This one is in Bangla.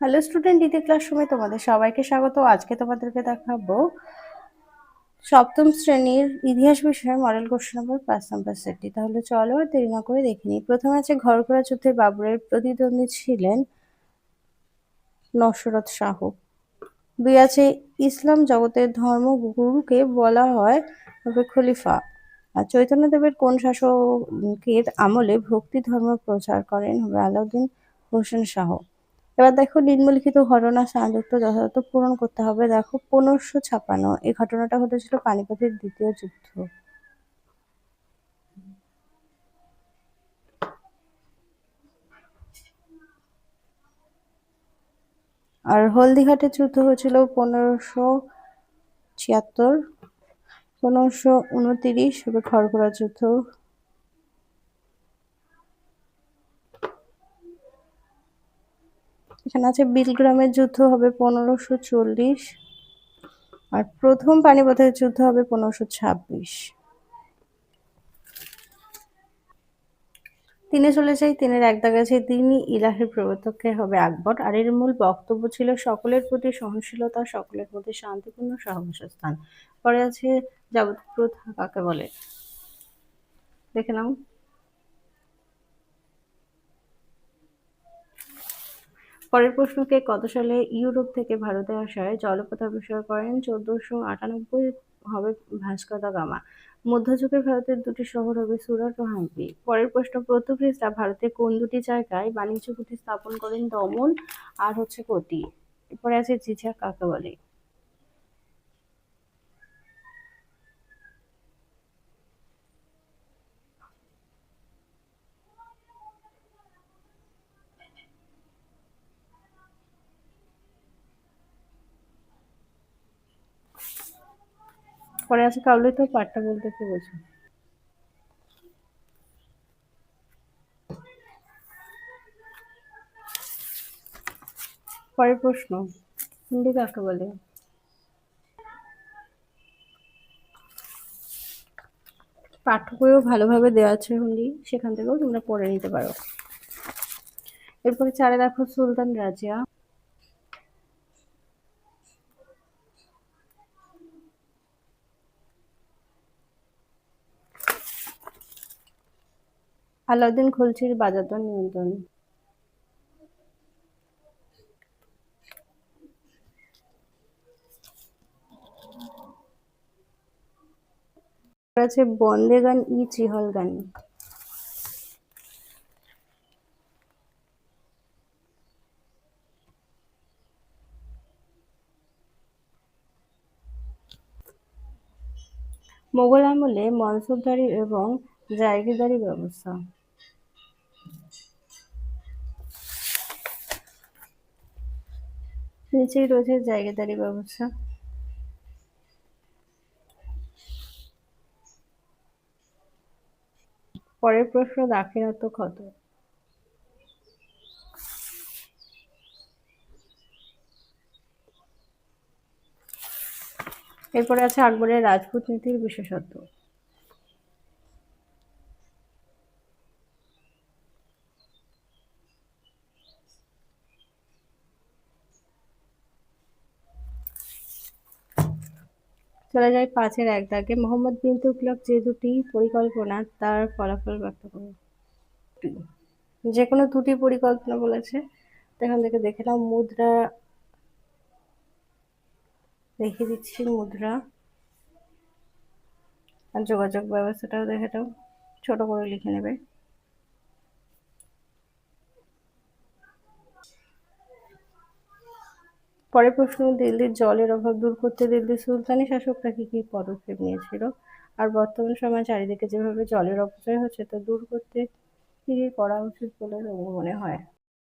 হ্যালো স্টুডেন্ট ইতি ক্লাসরুমে তোমাদের সবাইকে স্বাগত। আজকে তোমাদেরকে দেখাবো সপ্তম শ্রেণির ইতিহাস বিষয়ে মডেল কোশ্চেন নাম্বার পাঁচ নাম্বার সেটটি তাহলে চলো আর দেরি না করে দেখে নিই। প্রথমে আছে ঘরঘোড়া যুদ্ধে বাবরের প্রতিদ্বন্দ্বী ছিলেন নসরত শাহ। দুই আছে ইসলাম জগতের ধর্মগুরুকে বলা হয় খলিফা। আর চৈতন্যদেবের কোন শাসকের আমলে ভক্তি ধর্ম প্রচার করেন হবে আলাউদ্দিন হোসেন শাহ। এবার দেখো নিম্নলিখিত ঘটনা সংযুক্ত যথাযথ পূরণ করতে হবে। দেখো পনেরোশো ছাপান্ন। এই ঘটনাটা ঘটেছিল পানিপথের দ্বিতীয় যুদ্ধ। আর হলদিঘাটের যুদ্ধ হয়েছিল পনেরোশো ছিয়াত্তর। পনেরোশো উনতিরিশ খড়গড়া যুদ্ধ। এখানে আছে বিলগ্রামের যুদ্ধ হবে পনেরোশো চল্লিশ আর প্রথম পানিপথের যুদ্ধ হবে পনেরোশো ছাব্বিশ। তিনে চলে যাই তিনের এক দাগ আছে, তিনি ইলাহির প্রবর্তকে হবে আকবর। আর এর মূল বক্তব্য ছিল সকলের প্রতি সহনশীলতা, সকলের প্রতি শান্তিপূর্ণ সহবাসস্থান পরে আছে যাবতীয় প্রথা কাকে বলে? দেখে নাও। পরের প্রশ্নকে কত সালে ইউরোপ থেকে ভারতে আসায় জলপথ আবিষ্কার করেন? চোদ্দশো আটানব্বই হবে ভাস্কর গামা। মধ্যযুগের ভারতের দুটি শহর হবে সুরাট ও হাম্পি পরের প্রশ্ন পর্তুগিজরা ভারতে কোন দুটি জায়গায় বাণিজ্য কুটি স্থাপন করেন? দমন আর হচ্ছে কটি। এরপরে আছে জিঝা কাকে বলে? পরে আছে তো পাঠটা বলতে কি বোঝো। পরের প্রশ্ন, হিন্দি কাকে বলে? পাঠ্য বইও ভালোভাবে দেওয়া আছে হিন্দি, সেখান থেকেও তোমরা পড়ে নিতে পারো। এরপরে চারে দেখো সুলতান রাজিয়া। আলাউদ্দিন খুলছির বাজারদর নিয়ন্ত্রণ। আছে বন্দে গান ই চিহল গান। মোগল আমলে মনসুবদারি এবং জায়গিদারি ব্যবস্থা। নিচেই রয়েছে জায়গাদারি ব্যবস্থা। পরের প্রশ্ন দাক্ষিণাত্য ক্ষত। এরপরে আছে আকবরের রাজপুত নীতির বিশেষত্ব। চলে যায় পাঁচের এক দাগে। মোহাম্মদ বিন তুগলক যে দুটি পরিকল্পনা, তার ফলাফল ব্যক্ত করে যে কোনো দুটি পরিকল্পনা বলেছে এখান থেকে দেখে নাও মুদ্রা। দেখে দিচ্ছি মুদ্রা। আর যোগাযোগ ব্যবস্থাটাও দেখে নাও। ছোট করে লিখে নেবে। পরের প্রশ্ন, দিল্লির জলের অভাব দূর করতে দিল্লির সুলতানি শাসকরা কী কী পদক্ষেপ নিয়েছিল? আর বর্তমান সময় চারিদিকে যেভাবে জলের অপচয় হচ্ছে, তা দূর করতে কি করা উচিত বলে মনে হয়?